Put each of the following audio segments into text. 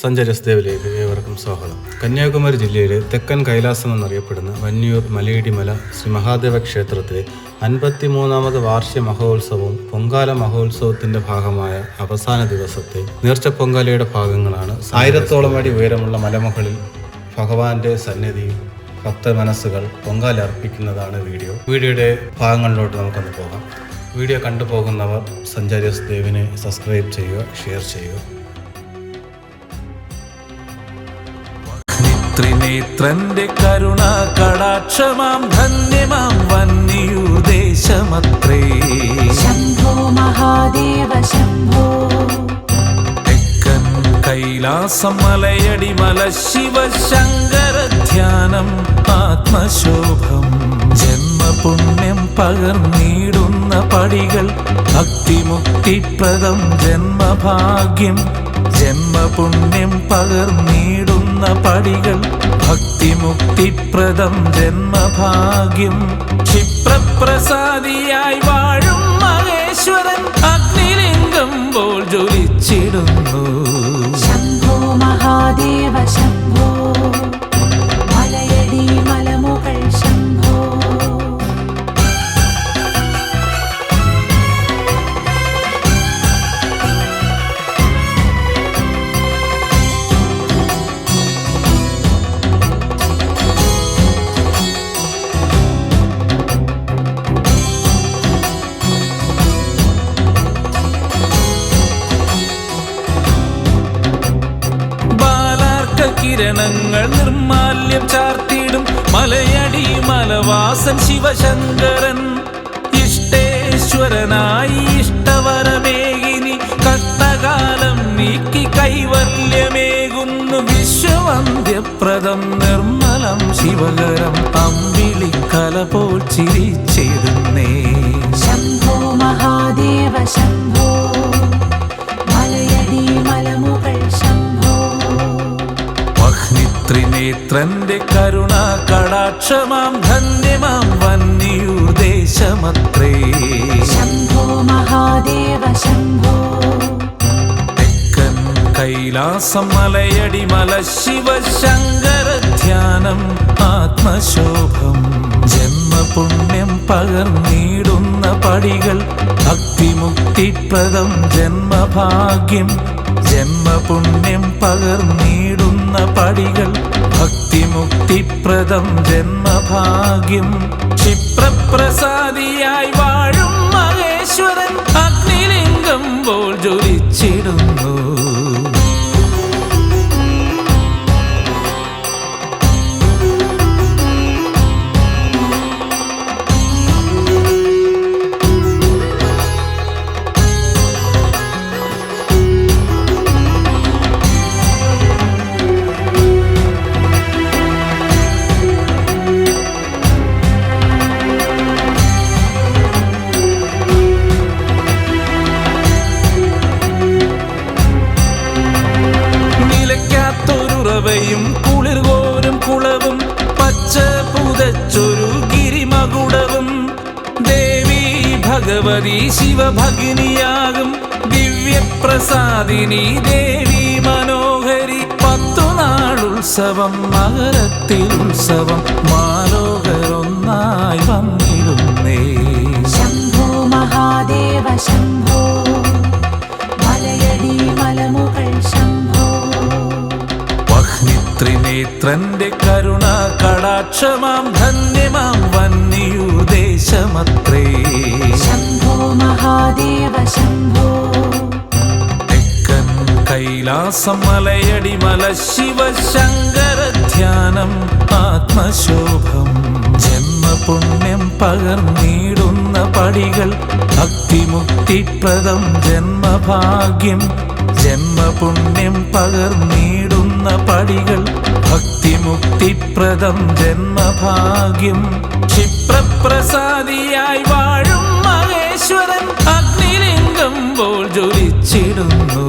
സഞ്ചരസ്ദേവിലേക്ക് ഏവർക്കും സ്വാഗതം. കന്യാകുമാരി ജില്ലയിലെ തെക്കൻ കൈലാസം എന്നറിയപ്പെടുന്ന വന്യൂർ മലയിടിമല ശ്രീ മഹാദേവ ക്ഷേത്രത്തിലെ അൻപത്തിമൂന്നാമത് വാർഷിക മഹോത്സവവും പൊങ്കാല മഹോത്സവത്തിന്റെ ഭാഗമായ അവസാന ദിവസത്തെ നേർച്ച പൊങ്കാലയുടെ ഭാഗങ്ങളാണ് ആയിരത്തോളം അടി ഉയരമുള്ള മലമുകളിൽ ഭഗവാന്റെ സന്നിധിയിൽ ഭക്ത മനസ്സുകൾ പൊങ്കാല അർപ്പിക്കുന്നതാണ് വീഡിയോ. വീഡിയോയുടെ ഭാഗങ്ങളിലോട്ട് നമുക്കൊന്ന് പോകാം. വീഡിയോ കണ്ടുപോകുന്നവർ സഞ്ചാരിയസ് ദേവിനെ സബ്സ്ക്രൈബ് ചെയ്യുക ഷെയർ ചെയ്യുക. ത്രിനേത്രന്റെ കരുണ കടാക്ഷമാം ധന്യമാം വന്യയുദേശമത്രേ ശംഭോ മഹാദേവ ശംഭോ. തെക്കൻ കൈലാസം മലയടി മല ശിവ ശങ്കര ധ്യാനം ആത്മശോഭം. ജന്മപുണ്യം പകർന്നീടുന്ന പടികൾ ഭക്തിമുക്തിപ്രദം ജന്മഭാഗ്യം. ജന്മപുണ്യം പകർന്നിടുന്ന പടികൾ ഭക്തിമുക്തിപ്രദം ജന്മഭാഗ്യം. ക്ഷിപ്രസാദിയായി വാഴും മഹേശ്വരൻ അഗ്നിലിംഗം പോൽ ജ്വലിച്ചിടുന്നു. ശംഭോ മഹാദേവ ശംഭോ. ശിവശങ്കരൻ ഇഷ്ടേശ്വരനായി ഇഷ്ടവരമേകിനി കഷ്ടകാലം നീക്കി കൈവല്യമേകുന്നു വിശ്വവന്ധ്യപ്രദം നിർമ്മലം ശിവകരം അമ്പിളിക്കല പോൽ ചിരിച്ചിരുന്നേ ശംഭോ മഹാദേവ ശംഭോ വഹ്നിത്രിനേത്രന്റെ കരുണ കടാക്ഷമാം ധന്യമാം വന്യൂദേശമത്രേ ശംഭോ മഹാദേവ ശംഭോ. തെക്കൻ കൈലാസം മലയടി മല ശിവ ശങ്കര ധ്യാനം ആത്മശോഭം. ജന്മപുണ്യം പകർന്നിടുന്ന പടികൾ ഭക്തിമുക്തിപ്രദം ജന്മഭാഗ്യം. ജന്മപുണ്യം പകർന്നിടുന്ന പടികൾ ഭക്തിമുക്തിപ്രദം ജന്മഭാഗ്യം. ക്ഷിപ്രപ്രസാദിയായി വാഴും മഹേശ്വരൻ. അഗ്നിലിംഗം പോൽ ജ്വലിച്ചിടുന്നു. ശിവഭഗിനിയാകും ദിവ്യപ്രസാദിനി. ദേവി മനോഹരി പത്തു നാളുത്സവം മകരത്തിൽ ഉത്സവം മാലോകരൊന്നായി വന്നിടുന്നേ. ശംഭോ മഹാദേവ ശംഭോ മലയടി മലമുകൾ ശംഭോ. വഹ്നിത്രിനേത്രന്റെ കരുണ കടാക്ഷമാം ധന്യമാം വന്യൂദേശമത്രേ ശംഭോ കൈലാസം മലയടിമല ശിവശങ്കര ധ്യാനം ആത്മശോഭം. ജന്മപുണ്യം പകർന്നിടുന്ന പടികൾ ഭക്തിമുക്തിപ്രദം ജന്മഭാഗ്യം. ജന്മപുണ്യം പകർന്നിടുന്ന പടികൾ ഭക്തിമുക്തിപ്രദം ജന്മഭാഗ്യം. ക്ഷിപ്രപ്രസാദിയായി വാഴും മഹേശ്വരൻ അഗ്നിലിംഗം പോൽ ജ്വലിച്ചിടുന്നു.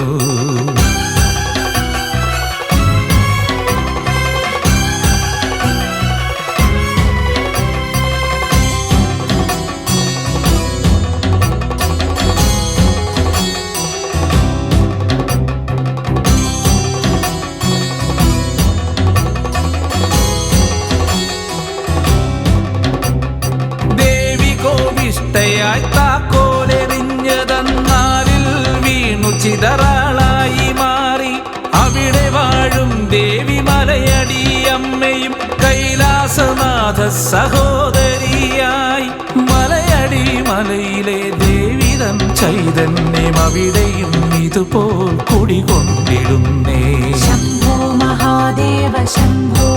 ഇടറാളായി മാറി അവിടെ വാഴും ദേവി മലയടി അമ്മയും കൈലാസനാഥ സഹോദരിയായി. മലയടി മലയിലെ ദേവിതൻ ചൈതന്യം അവിടെയും ഇതുപോൽ കുടികൊണ്ടിടുന്നേ. ശംഭോ മഹാദേവ ശംഭോ.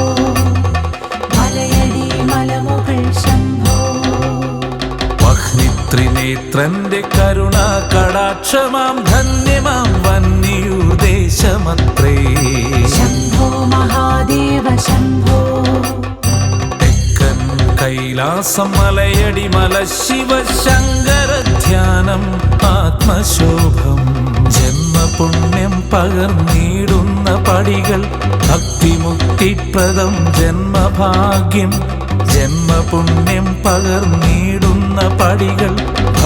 വഹ്നിത്രിനേത്രന്റെ കരുണ കടാക്ഷമാം ധന്യമാം വന്യുദേശമത്രേ ശംഭോ മഹാദേവ ശംഭോ. തെക്കൻ കൈലാസം മലയടി മല ശിവശങ്കര ധ്യാനം ആത്മശോഭം. ജന്മപുണ്യം പകർന്നിടുന്ന പടികൾ ഭക്തിമുക്തിപ്രദം ജന്മഭാഗ്യം. ജന്മപുണ്യം പകർന്നിടുന്ന പടികൾ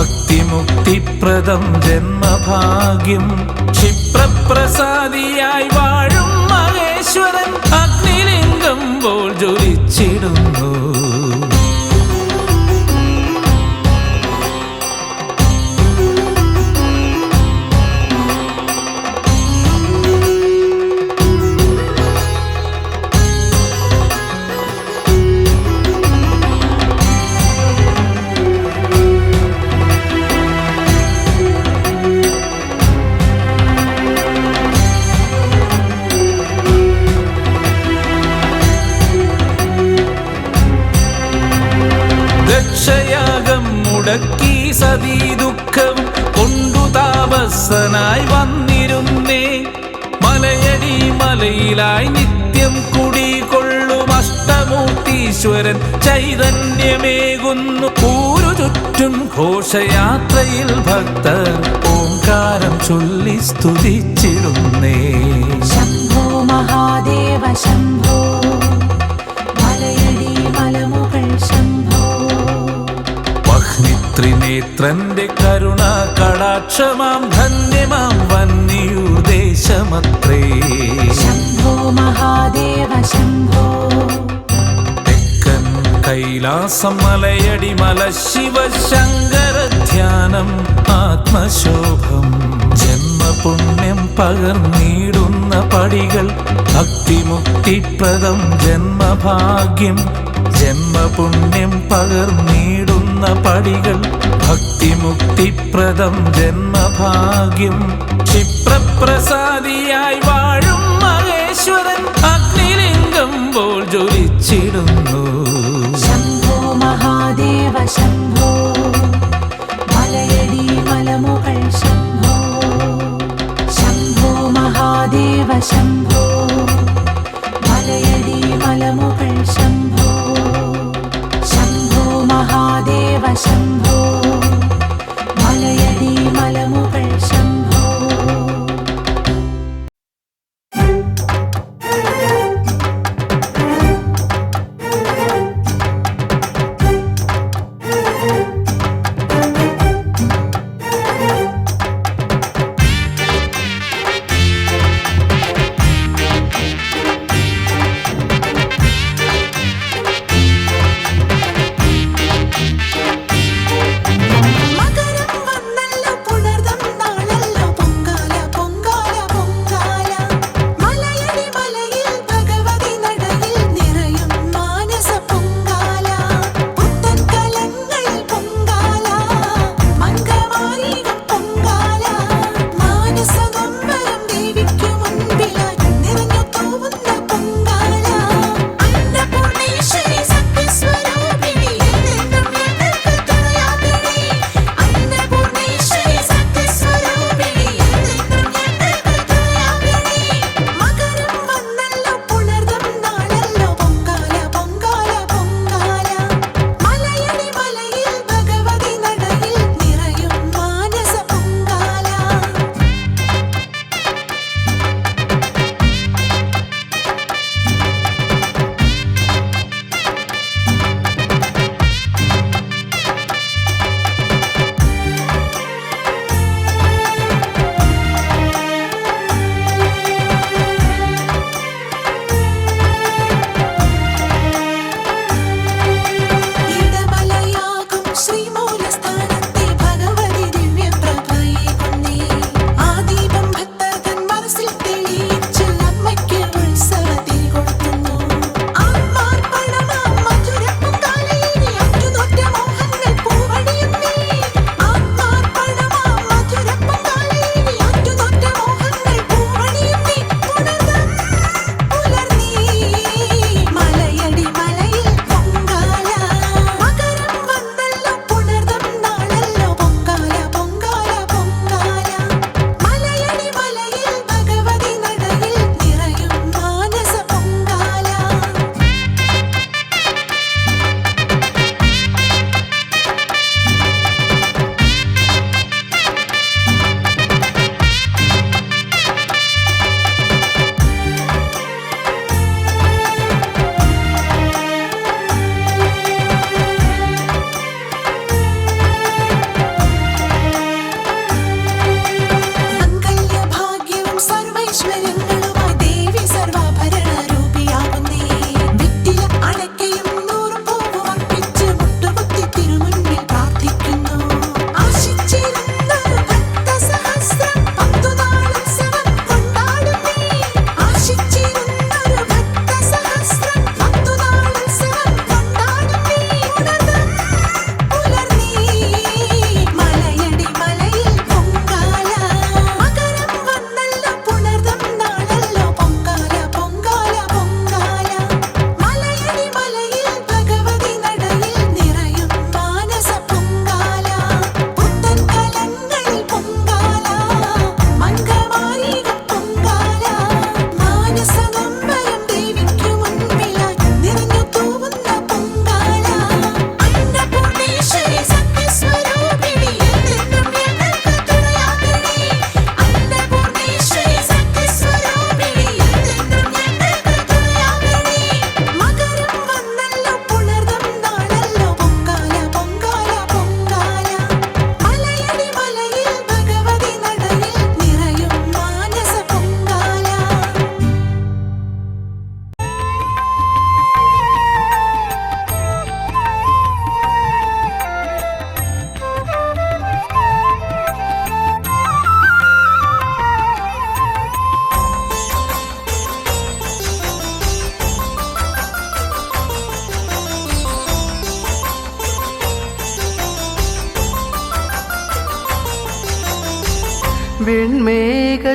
ഭക്തിമുക്തിപ്രദം ജന്മഭാഗ്യം. ക്ഷിപ്രപ്രസാദിയായി വാഴും മഹേശ്വരൻ. അഗ്നിലിംഗം പോൽ ജ്വലിച്ചിടുന്നു. മലയിലായി നിത്യം കുടികൊള്ളും അഷ്ടമൂർത്തീശ്വരൻ ചൈതന്യമേകുന്നു. ഊരു ചുറ്റും ഘോഷയാത്രയിൽ ഭക്തർ ഓംകാരം ചൊല്ലി സ്തുതിച്ചിടുന്നേ. ശംഭോ മഹാദേവ ശംഭോ. വഹ്നിത്രിനേത്രന്റെ കരുണ കടാക്ഷമാം ധന്യമാം വന്യൂർദേശമത്രേ ശംഭോ മഹാദേവ ശംഭോ. തെക്കൻ കൈലാസം മലയടി മല ശിവ ശങ്കര ധ്യാനം ആത്മശോഭം. ജന്മപുണ്യം പകർന്നിടുന്ന പടികൾ ഭക്തിമുക്തിപ്രദം ജന്മഭാഗ്യം. ജന്മപുണ്യം പകർന്നിടുന്ന പടികൾ ഭക്തിമുക്തിപ്രദം ജന്മഭാഗ്യം. ക്ഷിപ്രപ്രസാദിയായി വാഴും മഹേശ്വരൻ അഗ്നിലിംഗം പോൽ ജ്വലിച്ചിടുന്നു.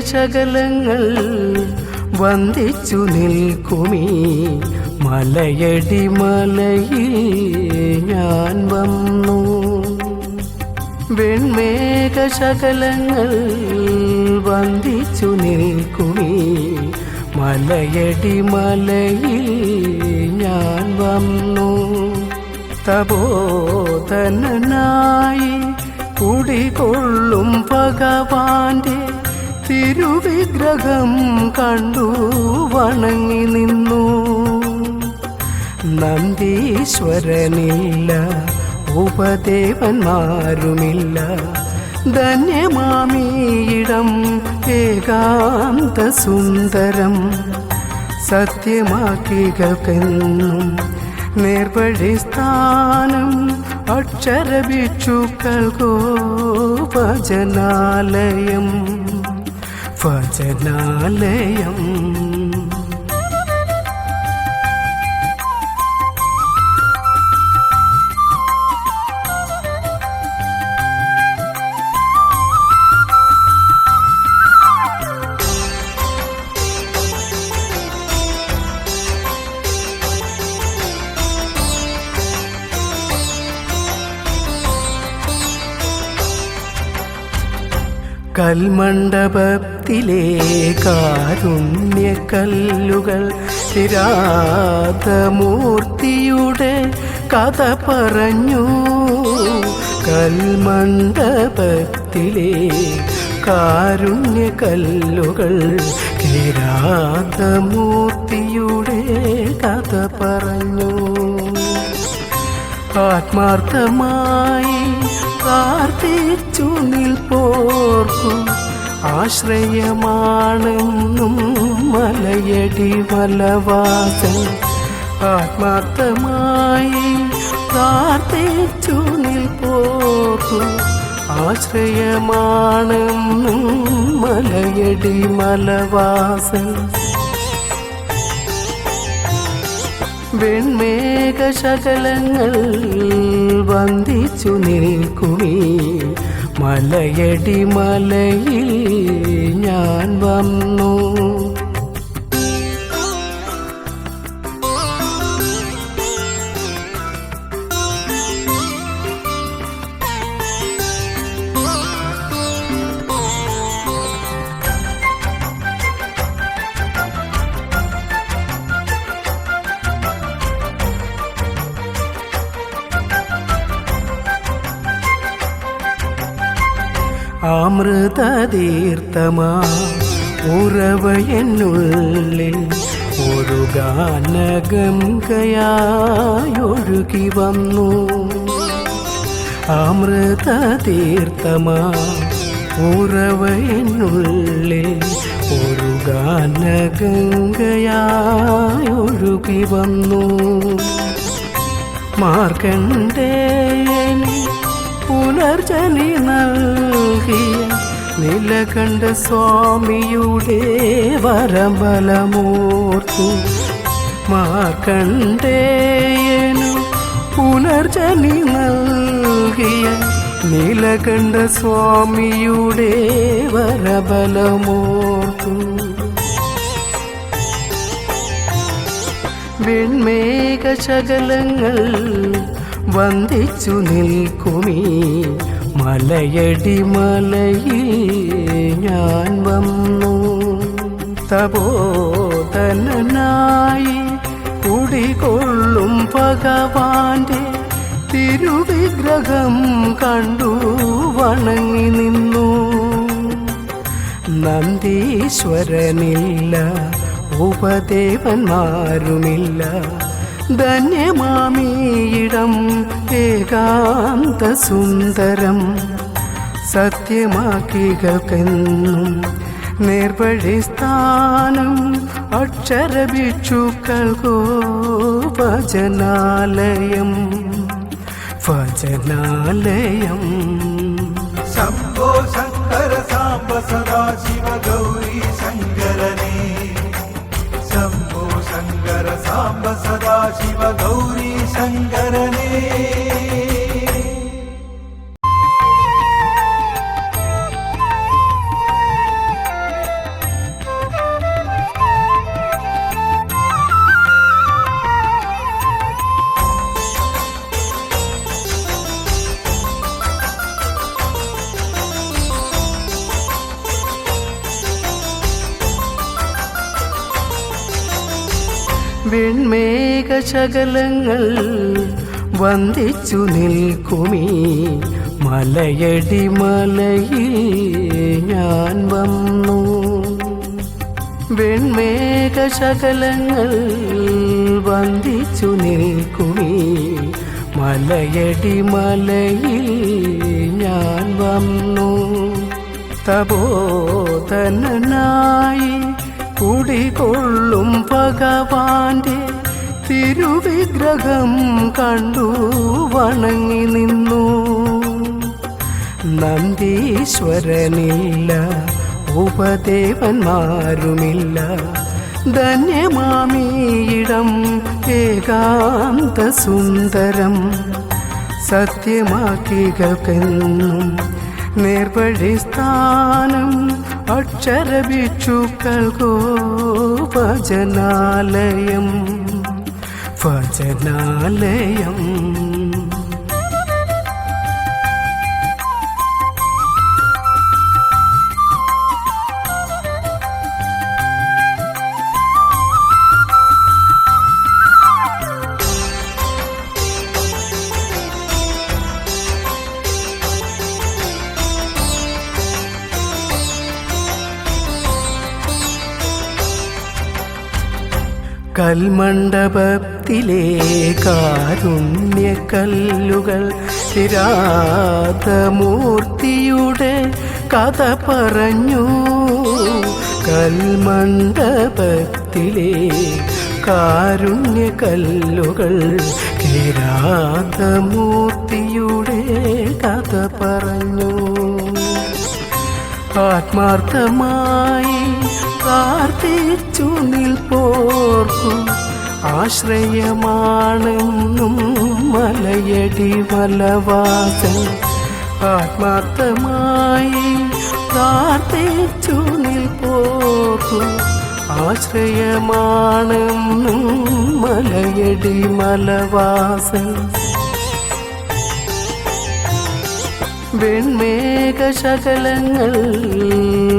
വെൺമേഘശകലങ്ങൾ വന്ദിച്ചു നിൽക്കുമീ. മലയടി മലയിൽ ഞാൻ വന്നു. വെൺമേഘശകലങ്ങൾ വന്ദിച്ചു നിൽക്കുമീ. മലയടി മലയിൽ ഞാൻ വന്നു. തപോധനനായി കുടികൊള്ളും ഭഗവാന്റെ തിരുവിഗ്രഹം കണ്ടു വണങ്ങി നിന്നു. നന്ദീശ്വരനില്ല ഉപദേവന്മാരുമില്ല. ധന്യമാമീയിടം ഏകാന്ത സുന്ദരം സത്യമാക്കികൾക്കെന്നും നേർവഴി സ്ഥാനം അക്ഷരഭിക്ഷുക്കൾക്കോ ഭജനാലയം. ഭജനാലയം കൽമണ്ഡപത്തിലെ കാരുണ്യക്കല്ലുകൾ കിരാതമൂർത്തിയുടെ കഥ പറഞ്ഞു. കൽമണ്ഡപത്തിലെ കാരുണ്യക്കല്ലുകൾ കിരാതമൂർത്തിയുടെ കഥ പറഞ്ഞു. ആത്മാർത്ഥമായി പ്രാർത്ഥിച്ചു നിൽപ്പോർക്കു ആശ്രയമാണെന്നും മലയടി മലവാസൻ ആത്മാർത്ഥമായി പ്രാർത്ഥിച്ചു പോകും ആശ്രയമാണെന്നും മലയടി മലവാസൻ വെൺമേഘശകലങ്ങൾ വന്ദിച്ചു നിൽക്കുമീ. മലയടി മലയിൽ ഞാൻ വന്നു. അമൃതതീർത്ഥമാ ഉറവയെന്നുള്ളിൽ ഒരു ഗാനഗംഗയായൊഴുകി വന്നു. അമൃത തീർത്ഥമാ ഉറവ എന്നുള്ളിൽ ഒരു ഗാനഗംഗയായൊഴുകി വന്നു. മാർക്കണ്ടേ പുനർജനി നൽകിയ നിലകണ്ഠ സ്വാമിയുടെ വരമ്പലമൂർത്തി മാ കണ്ടേയനു പുനർജനി നൽകിയ നീലകണ്ഠ സ്വാമിയുടെ വരബലമോർത്തു. വെൺമേഘശകലങ്ങൾ വന്ദിച്ചു നിൽക്കുമീ മലയടി മലയിൽ ഞാൻ വന്നു. തപോധനനായി കുടികൊള്ളും ഭഗവാന്റെ തിരുവിഗ്രഹം കണ്ടു വണങ്ങി നിന്നു. നന്ദീശ്വരനില്ല ഉപദേവന്മാരുമില്ല. ധന്യമാമീയിടം ഏകാന്ത സുന്ദരം സത്യമാക്കികൾക്കെന്നും നിർവഴി സ്ഥാനം അക്ഷരഭിക്ഷുക്കൾക്കോ ഭജനാലയം ഭജനാലയം. ശംഭോ ശങ്കര സാംബ സദാശി വെൺമേഘശകലങ്ങൾ വന്ദിച്ചു നിൽക്കുമീ. മലയടി മലയിൽ ഞാൻ വന്നു. വെൺമേഘശകലങ്ങൾ വന്ദിച്ചു നിൽക്കുമീ. മലയടി മലയിൽ ഞാൻ വന്നു. തപോധനനായി കുടികൊള്ളും ഭഗവാന്റെ തിരുവിഗ്രഹം കണ്ടു വണങ്ങി നിന്നു. നന്ദീശ്വരനില്ല ഉപദേവന്മാരുമില്ല. ധന്യമാമീയിടം ഏകാന്ത സുന്ദരം സത്യമാക്കികൾക്കെന്നും നേർവഴി സ്ഥാനം അക്ഷരഭിക്ഷുക്കൾക്കോ ഭജനാലയം. ഭജനാലയം കൽമണ്ഡപത്തിലെ കാരുണ്യക്കല്ലുകൾ കിരാതമൂർത്തിയുടെ കഥ പറഞ്ഞു. കൽമണ്ഡപത്തിലെ കാരുണ്യക്കല്ലുകൾ കിരാതമൂർത്തിയുടെ കഥ പറഞ്ഞു. ആത്മാർത്ഥമായി പ്രാർത്ഥിച്ചു നിൽപ്പോർക്കും. ആശ്രയമാണെന്നും മലയടി മലവാസൻ ആത്മാർത്ഥമായി പ്രാർത്ഥിച്ചു നിൽപ്പോർക്കും. ആശ്രയമാണെന്നും മലയടി മലവാസൻ വെൺമേഘശകലങ്ങൾ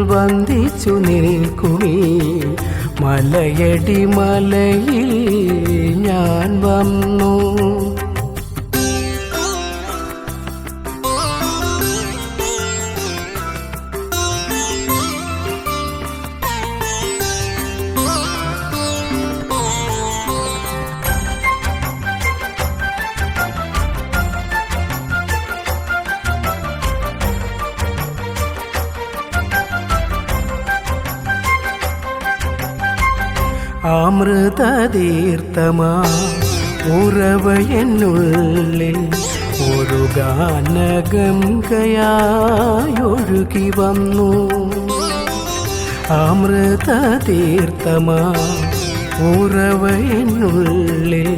വന്ദിച്ചു നിൽക്കുമീ. മലയടി മലയിൽ ഞാൻ വന്നു. അമൃതതീർത്ഥമാ ഉറവയെന്നുള്ളിൽ ഒരു ഗാനഗംഗയായൊഴുകി വന്നു. അമൃത തീർത്ഥമാ ഉറവ എന്നുള്ളിൽ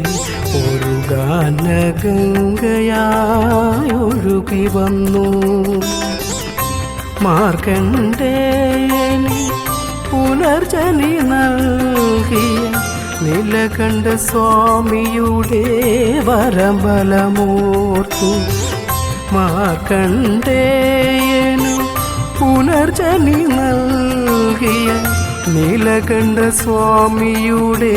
ഒരു ഗാനഗംഗയായൊഴുകി വന്നു. മാർക്കണ്ഡേയനി പുനർജനി നൽകിയ നിലകണ്ഠ സ്വാമിയുടെ വരമ്പലമൂർത്തി മാ കണ്ടേയനു പുനർജനി നൽകിയ നീലകണ്ഠ സ്വാമിയുടെ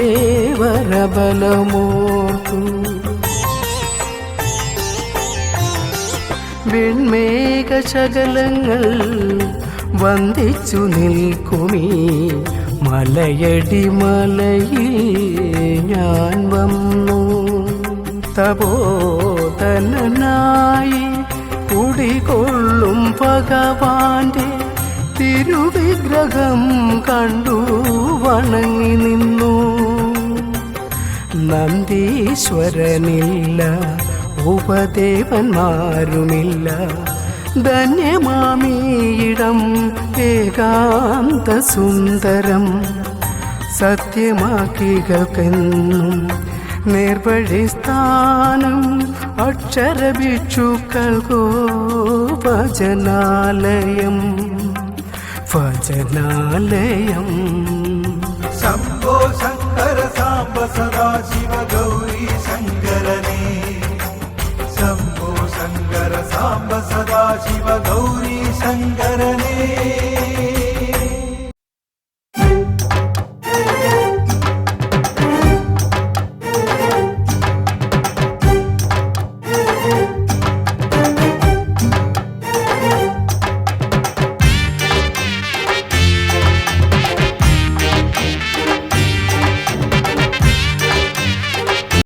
വരബലമോർത്തു. വെൺമേഘശകലങ്ങൾ വന്ദിച്ചു നിൽക്കുമീ മലയടി മലയിൽ ഞാൻ വന്നു. തപോധനനായി കുടികൊള്ളും ഭഗവാന്റെ തിരുവിഗ്രഹം കണ്ടു വണങ്ങി നിന്നു. നന്ദീശ്വരനില്ല ഉപദേവന്മാരുമില്ല ധന്യമാമീയിടം ഏകാന്ത സുന്ദരം സത്യമാക്കികൾക്കെന്നും നിർവഴി സ്ഥാനം അക്ഷരഭിക്ഷുക്കൾക്കോ ഭജനാലയം ഭജനാലയം. ശംഭോ ശങ്കര സാംബ സദാശിവ ഗൗ शिव गौरी शङ्करने